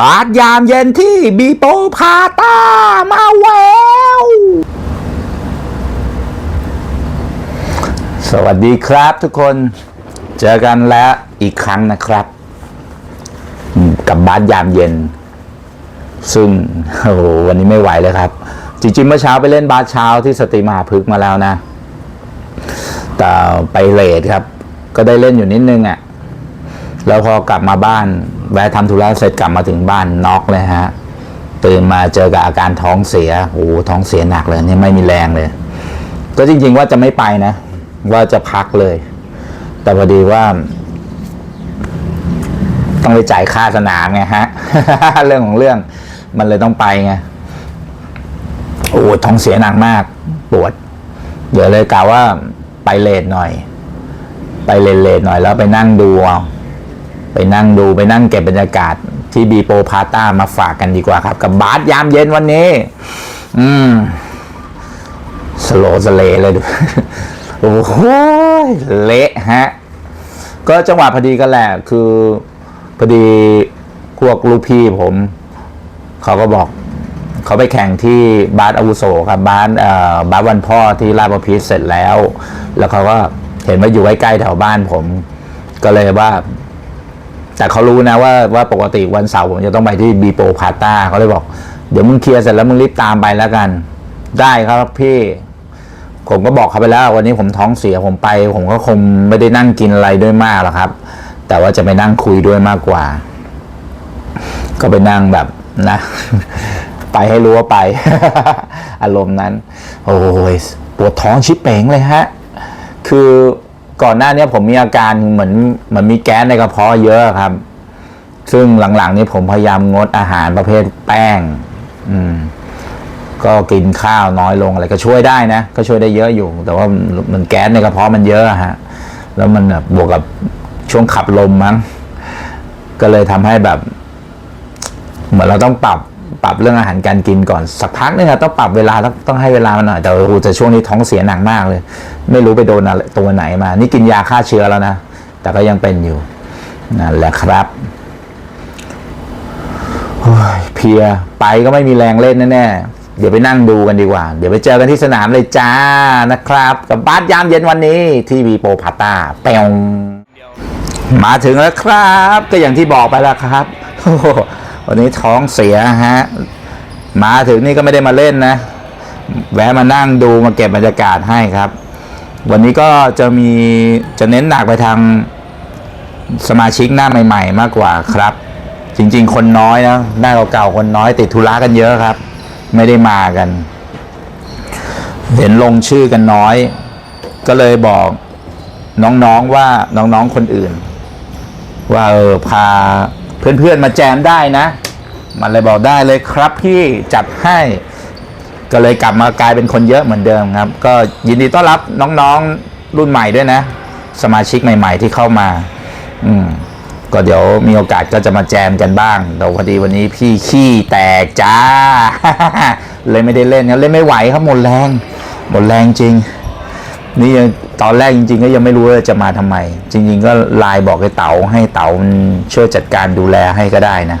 บาสยามเย็นที่บีโปพาต้ามาแววสวัสดีครับทุกคนเจอกันแล้วอีกครั้งนะครับ กับบาสยามเย็น ซึ่งโอ้โหวันนี้ไม่ไหวเลยครับ จริงๆเมื่อเช้าไปเล่นบาสเช้าที่สตรีมหาพึกมาแล้วนะ แต่ไปเลทครับ ก็ได้เล่นอยู่นิดนึงอะ่ะ แล้วพอกลับมาบ้าน แวะทำธุระเสร็จกลับมาถึงบ้านน็อกเลยฮะตื่นมาเจอกับอาการท้องเสียโอ้ท้องเสียหนักเลยนี่ไม่มีแรงเลย ก็จริง ๆ ว่าจะไม่ไปนะ ว่าจะพักเลย แต่พอดีว่า ต้องไปจ่ายค่าสนามไงฮะ เรื่องของเรื่อง มันเลยต้องไปไงโอ้ท้องเสียหนักมาก ปวด เดี๋ยวเลยกล่าวว่าไปเลทหน่อย ไปเลทเลทหน่อยแล้วไปนั่งดูเอา ไปนั่งดูไปนั่งเก็บบรรยากาศที่บีโปพาต้ามาฝากกันดีกว่าครับ กับบาสยามเย็นวันนี้ อืมสโลสเลเลยดูโอ้โหเละฮะ ก็จังหวะพอดีกันแหละ คือพอดีพวกลูกพี่ผม เขาก็บอก เขาไปแข่งที่บาสอาวุโสครับบาสเอ่อบาสวันพ่อที่ราชบพิตรเสร็จแล้ว แล้วเขาก็เห็นว่าอยู่ใกล้ๆแถวบ้านผม ก็เลยว่า แต่เขารู้นะว่าว่าปกติวันเสาร์ผมจะต้องไปที่บีโปพาต้าเขาเลยบอก เดี๋ยวมึงเคลียร์เสร็จแล้วมึงรีบตามไปแล้วกัน ได้ครับพี่ ผมก็บอกเขาไปแล้ว วันนี้ผมท้องเสียผมไป ผมก็คงไม่ได้นั่งกินอะไรด้วยมากหรอกครับ แต่ว่าจะไปนั่งคุยด้วยมากกว่า ก็ไปนั่งแบบนะ ไปให้รู้ว่าไป อารมณ์นั้น โอ้ยปวดท้องชิบเป๋งเลยฮะ คือ ก่อนหน้านี้ผมมีอาการเหมือนเหมือนมีแก๊สในกระเพาะเยอะครับ ซึ่งหลังๆ นี้ผมพยายามงดอาหารประเภทแป้ง อืม ก็กินข้าวน้อยลงอะไรก็ช่วยได้นะ ก็ช่วยได้เยอะอยู่ แต่ว่ามันแก๊สในกระเพาะมันเยอะฮะ แล้วมันแบบบวกกับช่วงขับลมมั้ง ก็เลยทำให้แบบ เหมือนเราต้องปรับ ปรับเรื่องอาหารการกินก่อนสักพักนึงอะต้องปรับเวลาต้องต้องให้เวลามันหน่อยแต่โอ้โหแต่ช่วงนี้ท้องเสียหนักมากเลย ไม่รู้ไปโดนตัวไหนมา นี่กินยาฆ่าเชื้อแล้วนะ แต่ก็ยังเป็นอยู่นั่นแหละครับโอ้ยเพียไปก็ไม่มีแรงเล่นแน่ๆเดี๋ยวไปนั่งดูกันดีกว่า เดี๋ยวไปเจอกันที่สนามเลยจ้านะครับ กับบาสยามเย็นวันนี้ที่บีโปพาตาเปงมาถึงแล้วครับ ก็อย่างที่บอกไปแล้วครับ วันนี้ท้องเสียฮะ มาถึงนี่ก็ไม่ได้มาเล่นนะ แวะมานั่งดูมาเก็บบรรยากาศให้ครับ วันนี้ก็จะมีจะเน้นหนักไปทางสมาชิกหน้าใหม่ ๆ มากกว่าครับ จริง ๆ คนน้อยนะหน้าเก่าๆคนน้อยติดธุระกันเยอะครับ ไม่ได้มากัน เห็นลงชื่อกันน้อย ก็เลยบอกน้องๆว่าน้องๆคนอื่น ว่าเออพา เพื่อนๆมาแจมได้นะ มันเลยบอกได้เลยครับพี่จัดให้ ก็เลยกลับมากลายเป็นคนเยอะเหมือนเดิมครับ ก็ยินดีต้อนรับน้องๆรุ่นใหม่ด้วยนะ สมาชิกใหม่ ๆ ที่เข้ามา อืมก็เดี๋ยวมีโอกาสก็จะมาแจมกันบ้างแต่พอดีวันนี้พี่ขี้แตกจ้า เลยไม่ได้เล่นเล่นไม่ไหวครับหมดแรง หมดแรงจริง นี่ยังตอนแรกจริง ๆ ก็ยังไม่รู้ว่าจะมาทำไม จริง ๆ ก็ไลน์บอกให้เต๋าให้เต๋ามันช่วยจัดการดูแลให้ก็ได้นะ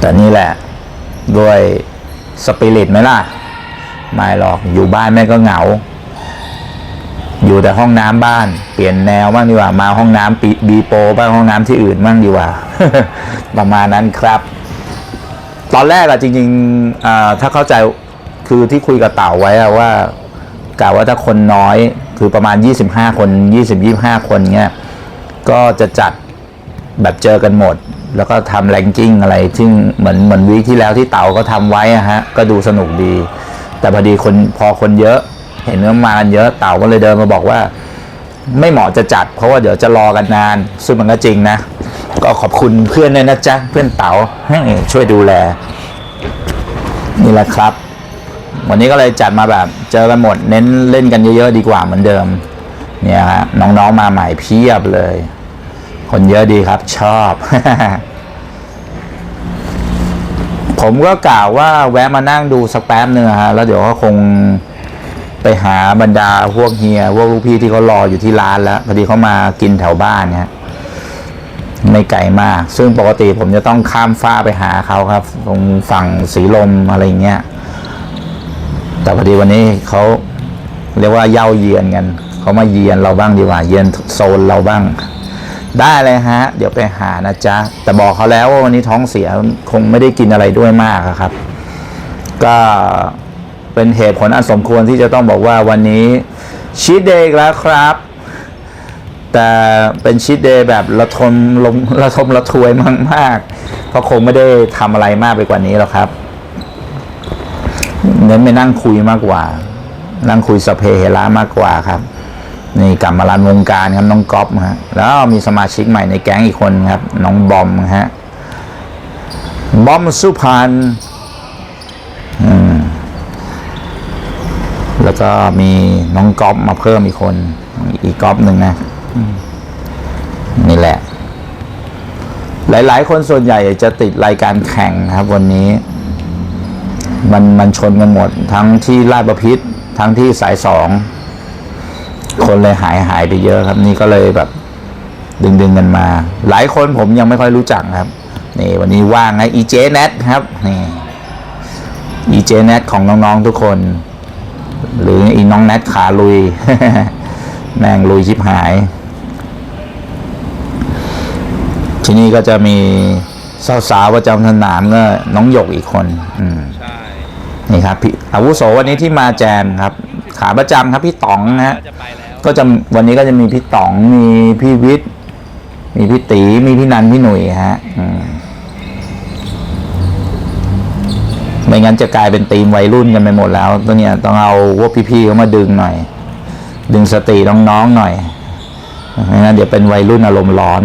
แต่นี่แหละด้วยสปิริตไหมล่ะ ไม่หรอกอยู่บ้านแม่ก็เหงา อยู่แต่ห้องน้ำบ้าน เปลี่ยนแนวบ้างดีกว่ามาห้องน้ำปีบีโปบ้างห้องน้ำที่อื่นบ้างดีกว่า ประมาณนั้นครับ ตอนแรกอะจริงๆอ่าถ้าเข้าใจคือที่คุยกับเต่าไว้ว่า กะว่าถ้าคนน้อยคือประมาณ 25 คน 20-25 คนเงี้ยก็จะจัดแบบเจอกันหมด แล้วก็ทำแรงกิ้งอะไรที่เหมือนเหมือนวีคที่แล้วที่เต่าก็ทำไว้อะฮะก็ดูสนุกดี แต่พอดีคนพอคนเยอะ เห็นว่ามากันเยอะเต่าก็เลยเดินมาบอกว่า ไม่เหมาะจะจัด เพราะว่าเดี๋ยวจะรอกันนาน ซึ่งมันก็จริงนะ ก็ขอบคุณเพื่อนด้วยนะจ๊ะเพื่อนเต๋าช่วยดูแล นี่แหละครับ วันนี้ก็เลยจัดมาแบบเจอกันหมดเน้นเล่นกันเยอะๆดีกว่าเหมือนเดิม เนี่ยฮะน้องๆมาใหม่เพียบเลย คนเยอะดีครับชอบ ผมก็กล่าวว่าแวะมานั่งดูสักแป๊บหนึ่งฮะแล้วเดี๋ยวก็คงไปหาบรรดาพวกเฮียพวกลูกพี่ที่เขารออยู่ที่ร้านแล้วพอดีเขามากินแถวบ้านเนี่ยไม่ไกลมาก ซึ่งปกติผมจะต้องข้ามฟ้าไปหาเขาครับ ตรงฝั่งสีลมอะไรเงี้ย แต่พอดีวันนี้เขาเรียกว่าเย่าเยือนกันเขามาเยือนเราบ้างดีกว่า เยือนโซนเราบ้าง ได้เลยฮะ เดี๋ยวไปหานะจ๊ะ แต่บอกเขาแล้วว่าวันนี้ท้องเสียคงไม่ได้กินอะไรด้วยมากครับ ก็เป็นเหตุผลอันสมควรที่จะต้องบอกว่าวันนี้ชีตเดย์แล้วครับ แต่เป็นชีตเดย์แบบระทมลงระทมระทวยมากมากๆเพราะคงไม่ได้ทำอะไรมากไปกว่านี้หรอกครับ เน้นไปนั่งคุยมากกว่า นั่งคุยสเพเฮระมากกว่าครับ นี่กลับมารันวงการครับน้องก๊อฟฮะแล้วมีสมาชิกใหม่ในแก๊งอีกคนครับ น้องบอมฮะบอมสุพรรณอืมแล้วก็มีน้องก๊อฟมาเพิ่มอีกคน อีกก๊อฟหนึ่งนะนี่แหละ หลาย ๆ คนส่วนใหญ่จะติดรายการแข่งครับวันนี้ มันมันชนกันหมด ทั้งที่ลาดประพิษทั้งที่สายสอง คนเลยหายหายไปเยอะครับ นี่ก็เลยแบบ ดึงดึงกันมา หลายคนผมยังไม่ค่อยรู้จักครับ นี่ วันนี้ว่างนะ EJ Net ครับนี่ EJ Net ของน้องๆทุกคน หรืออีน้องแนทขาลุย แม่งลุยชิบหาย ที่นี่ก็จะมีสาวๆประจำสนามก็น้องหยกอีกคน อืม นี่ครับพี่อาวุโสวันนี้ที่มาแจมครับ ขาประจำครับพี่ต๋องนะฮะก็จะไปแล้วก็จะวันนี้ก็จะมีพี่ต๋องมีพี่วิทย์มีพี่ตีมีพี่นันพี่หนุ่ยฮะอืมไม่งั้นจะกลายเป็นทีมวัยรุ่นกันไปหมดแล้วตัวเนี้ยต้องเอาพวกพี่ๆเขามาดึงหน่อย ดึงสติน้องๆหน่อยไม่งั้นเดี๋ยวเป็นวัยรุ่นอารมณ์ร้อน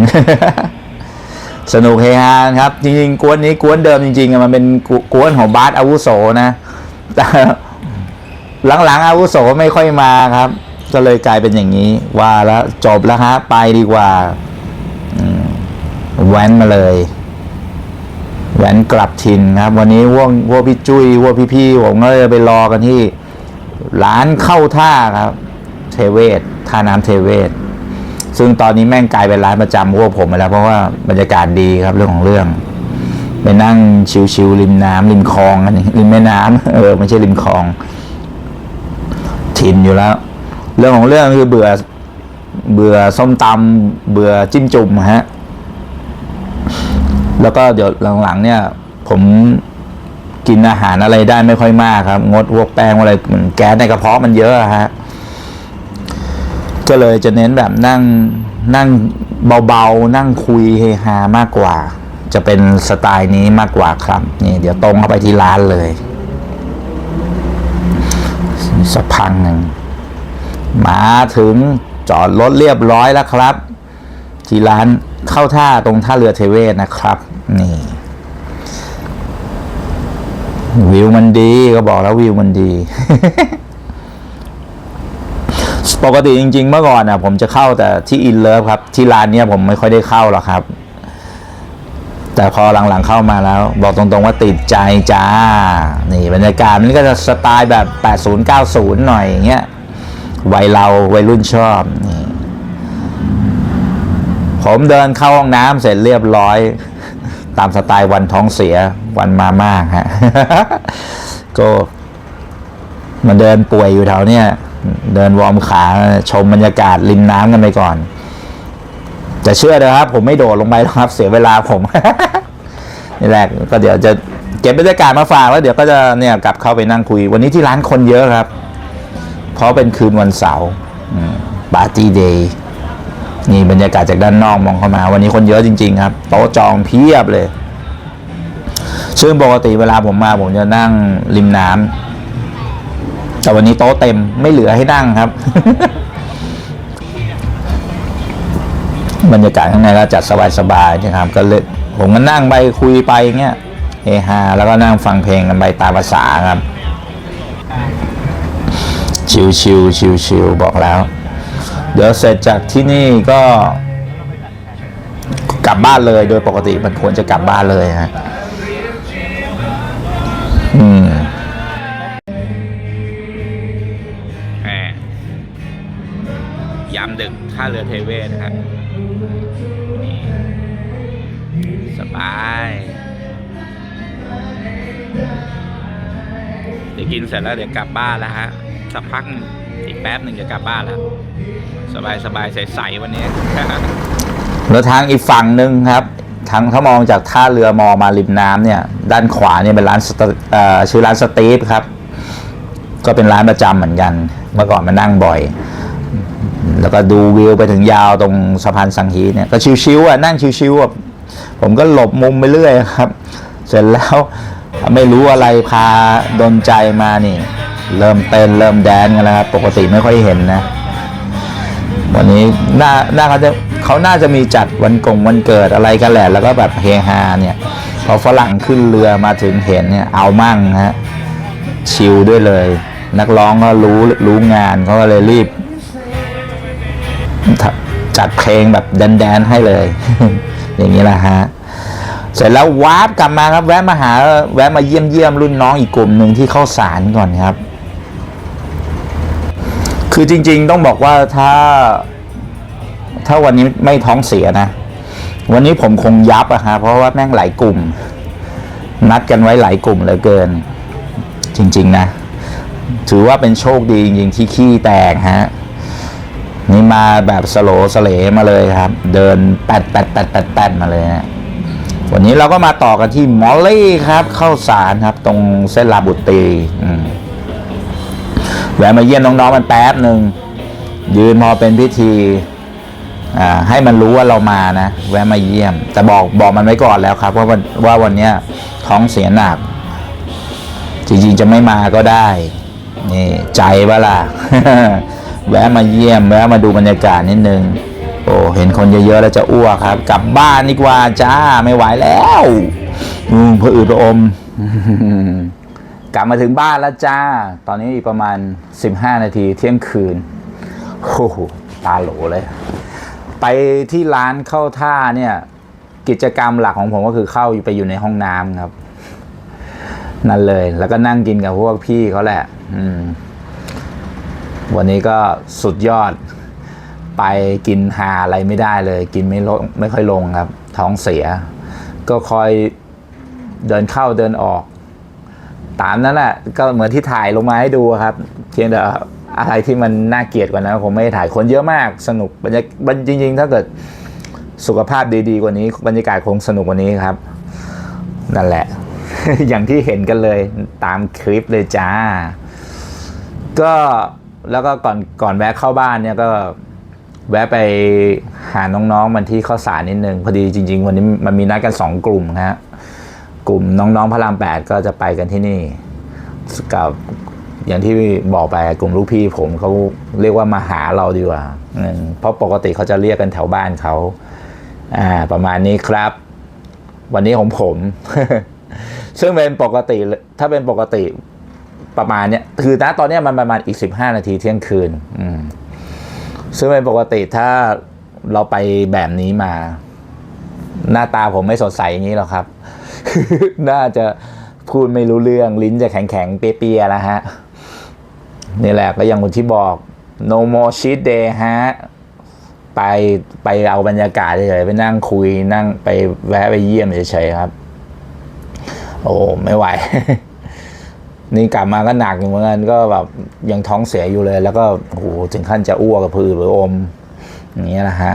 สนุกเฮฮาครับ จริงๆ กวนนี้กวนเดิมจริงๆอะมันเป็นกวนของบาสอาวุโสนะ แต่หลังๆอาวุโสไม่ค่อยมาครับ ก็เลยกลายเป็นอย่างนี้ ว่าแล้วจบแล้วฮะ ไปดีกว่าแว้นมาเลยแว้นกลับถิ่นครับ วันนี้ว่วงว่วพี่จุ้ยว่วพี่ๆผมก็จะไปรอกันที่ร้านเข้าท่าครับ เทเวศท่าน้ำเทเวศ ซึ่งตอนนี้แม่งกลายเป็นร้านประจำพวผมไปแล้ว เพราะว่าบรรยากาศดีครับเรื่องของเรื่อง ไปนั่งชิวๆริมน้ำริมคลองกันริมแม่น้ำเออไม่ใช่ริมคลอง ถิ่นอยู่แล้ว เรื่องของเรื่องคือเบื่อ เบื่อส้มตำเบื่อจิ้มจุ่มฮะ แล้วก็เดี๋ยวหลังๆ เนี่ย ผมกินอาหารอะไรได้ไม่ค่อยมากครับ งดพวกแป้งอะไรเหมือนแก๊สในกระเพาะมันเยอะฮะก็เลยจะเน้นแบบนั่งนั่งเบาๆ นั่งคุยเฮฮามากกว่า จะเป็นสไตล์นี้มากกว่าครับนี่เดี๋ยวตรงเข้าไปที่ร้านเลยสักพักหนึ่งมาถึงจอดรถเรียบร้อยแล้วครับ ที่ร้านเข้าท่าตรงท่าเรือเทเวศนะครับ นี่ วิวมันดีก็บอกแล้ววิวมันดีปกติจริง ๆ เมื่อก่อนอะ ผมจะเข้าแต่ที่อินเลิฟครับ ที่ร้านเนี้ยผมไม่ค่อยได้เข้าหรอกครับ แต่พอหลังๆเข้ามาแล้ว บอกตรงๆว่าติดใจจ้า นี่บรรยากาศมันก็จะสไตล์แบบ 80 90 หน่อยอย่างเงี้ยวัยเราวัยรุ่นชอบนี่ผมเดินเข้าห้องน้ำเสร็จเรียบร้อย ตามสไตล์วันท้องเสียวันมามากฮะก็มาเดินป่วยอยู่แถวเนี้ยเดินวอร์มขาชมบรรยากาศริมน้ำกันไปก่อน จะเชื่อนะครับ ผมไม่โดดลงไปหรอกครับ เสียเวลาผมนี่แหละก็เดี๋ยวจะเก็บบรรยากาศมาฝากแล้วเดี๋ยวก็จะเนี่ยกลับเข้าไปนั่งคุย วันนี้ที่ร้านคนเยอะครับ เพราะเป็นคืนวันเสาร์ปาร์ตี้เดย์นี่บรรยากาศจากด้านนอกมองเข้ามา วันนี้คนเยอะจริง ๆ ครับโต๊ะจองเพียบเลยซึ่งปกติเวลาผมมาผมจะนั่งริมน้ำแต่วันนี้โต๊ะเต็มไม่เหลือให้นั่งครับ บรรยากาศข้างในก็จัดสบายๆนะครับก็เลยผมก็นั่งไปคุยไปเงี้ยเฮฮาแล้วก็นั่งฟังเพลงกันไปตามภาษาครับ ชิวชิวชิวชิวๆบอกแล้ว เดี๋ยวเสร็จจากที่นี่ก็กลับบ้านเลยโดยปกติมันควรจะกลับบ้านเลยฮะอืมแหมยามดึกท่าเรือเทเวศนะฮะ กินเสร็จแล้วเดี๋ยวกลับบ้านแล้วฮะสักพักนึงอีกแป๊บหนึ่งจะกลับบ้านแล้วสบายสบายใสๆวันนี้ แล้วทางอีกฝั่งหนึ่งครับทางถ้ามองจากท่าเรือมองมาริมน้ำเนี่ย ด้านขวาเนี่ยเป็นร้านชื่อร้านสตีฟครับ ก็เป็นร้านประจำเหมือนกัน เมื่อก่อนมานั่งบ่อย แล้วก็ดูวิวไปถึงยาวตรงสะพานสังฮีเนี่ยก็ชิวๆอะนั่งชิวๆอะผมก็หลบมุมไปเรื่อยครับ เสร็จแล้ว ไม่รู้อะไรพาดนใจมานี่ เริ่มเต้นเริ่มแดนกันแล้วครับปกติไม่ค่อยเห็นนะ วันนี้น่าน่าเขาจะเขาน่าจะมีจัดวันกงวันเกิดอะไรกันแหละ แล้วก็แบบเฮฮาเนี่ย พอฝรั่งขึ้นเรือมาถึงเห็นเนี่ยเอามั่งฮะชิลด้วยเลย นักร้องก็รู้รู้งานเขาก็เลยรีบจัดเพลงแบบแดนๆให้เลย อย่างนี้แหละฮะ เสร็จแล้ววาร์ปกลับมาครับ แวะมาหาแวะมาเยี่ยมเยี่ยมรุ่นน้องอีกกลุ่มหนึ่งที่เข้าสารก่อนครับ คือจริง ๆ ต้องบอกว่าถ้า ถ้าวันนี้ไม่ท้องเสียนะ วันนี้ผมคงยับอะฮะเพราะว่าแม่งหลายกลุ่ม นัดกันไว้หลายกลุ่มเหลือเกิน จริง ๆ นะ ถือว่าเป็นโชคดีจริงๆที่ขี้แตกฮะนี่มาแบบสโลสเลมาเลยครับ เดินแปดแปดแปดแปดแปดมาเลยนะ วันนี้เราก็มาต่อกันที่มอลลี่ครับเข้าสารครับ ตรงเส้นลาบุตรีแวะมาเยี่ยมน้องๆมันแป๊บหนึ่งยืนพอเป็นพิธีให้มันรู้ว่าเรามานะ แวะมาเยี่ยม แต่บอกบอกมันไว้ก่อนแล้วครับ ว่าวันว่าวันนี้ท้องเสียหนัก จริงๆจะไม่มาก็ได้นี่ใจปะล่ะ แวะมาเยี่ยม แวะมาดูบรรยากาศนิดนึง อ้เห็นคนเยอะๆแล้วจะอ้วกครับ กลับบ้านดีกว่าจ้าไม่ไหวแล้วอืมเพื่ออืดระอม กลับมาถึงบ้านแล้วจ้า ตอนนี้อีกประมาณ 15 นาทีเที่ยงคืนโอ้โหตาโหลเลย ไปที่ร้านเข้าท่าเนี่ย กิจกรรมหลักของผมก็คือเข้าไปอยู่ในห้องน้ำครับ นั่นเลย แล้วก็นั่งกินกับพวกพี่เขาแหละ อืม วันนี้ก็สุดยอด ไปกินหาอะไรไม่ได้เลย กินไม่ลงไม่ค่อยลงครับ ท้องเสีย ก็คอยเดินเข้าเดินออก ตามนั้นแหละก็เหมือนที่ถ่ายลงมาให้ดูครับเพียงแต่อะไรที่มันน่าเกลียดกว่านั้นผมไม่ถ่ายคนเยอะมากสนุกบรรยากาศจริง ๆ ถ้าเกิดสุขภาพดีๆกว่านี้ บรรยากาศคงสนุกกว่านี้ครับ นั่นแหละ อย่างที่เห็นกันเลยตามคลิปเลยจ้า ก็แล้วก็ก่อนก่อนแวะเข้าบ้านเนี่ยก็ แวะไปหาน้องๆมันที่ข้าวสารนิดนึง พอดีจริง ๆ วันนี้มันมีนัดกันสองกลุ่มนะฮะกลุ่มน้องๆพระรามแปดก็จะไปกันที่นี่ กับอย่างที่บอกไปกลุ่มลูกพี่ผมเขาเรียกว่ามาหาเราดีกว่าเพราะปกติเขาจะเรียกกันแถวบ้านเขาอ่าประมาณนี้ครับ วันนี้ของผม ซึ่งเป็นปกติถ้าเป็นปกติประมาณเนี้ยคือณตอนนี้มันประมาณอีกสิบห้านาทีเที่ยงคืน อืม ซึ่งเป็นปกติถ้าเราไปแบบนี้มา หน้าตาผมไม่สดใสอย่างนี้หรอกครับ น่าจะพูดไม่รู้เรื่องลิ้นจะแข็งๆเปียๆแล้วฮะ นี่แหละก็อย่างที่บอก no more cheat day ฮะ ไปไปเอาบรรยากาศเฉยๆไปนั่งคุยนั่งไปแวะไปเยี่ยมเฉยๆครับ โอ้ไม่ไหว นี่กลับมาก็หนักอยู่เหมือนกันก็แบบยังท้องเสียอยู่เลย แล้วก็โอ้โหถึงขั้นจะอ้วกกับพือหรืออมอย่างเงี้ยนะฮะ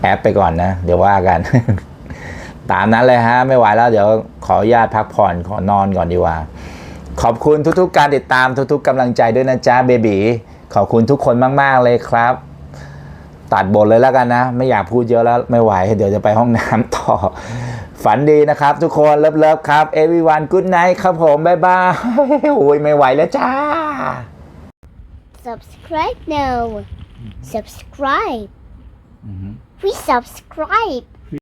แอปไปก่อนนะ เดี๋ยวว่ากัน ตามนั้นเลยฮะ ไม่ไหวแล้วเดี๋ยวขออนุญาตพักผ่อนขอนอนก่อนดีกว่า ขอบคุณทุกๆ การติดตามทุกๆกำลังใจด้วยนะจ๊ะเบบีขอบคุณทุกคนมาก ๆ เลยครับ ตัดบทเลยแล้วกันนะ ไม่อยากพูดเยอะแล้วไม่ไหว เดี๋ยวจะไปห้องน้ำต่อ ฝันดีนะครับทุกคนเลิฟๆครับ everyone good night ครับผม บ๊ายบายโอ้ยไม่ไหวแล้วจ้า subscribe now. Subscribe. We subscribe.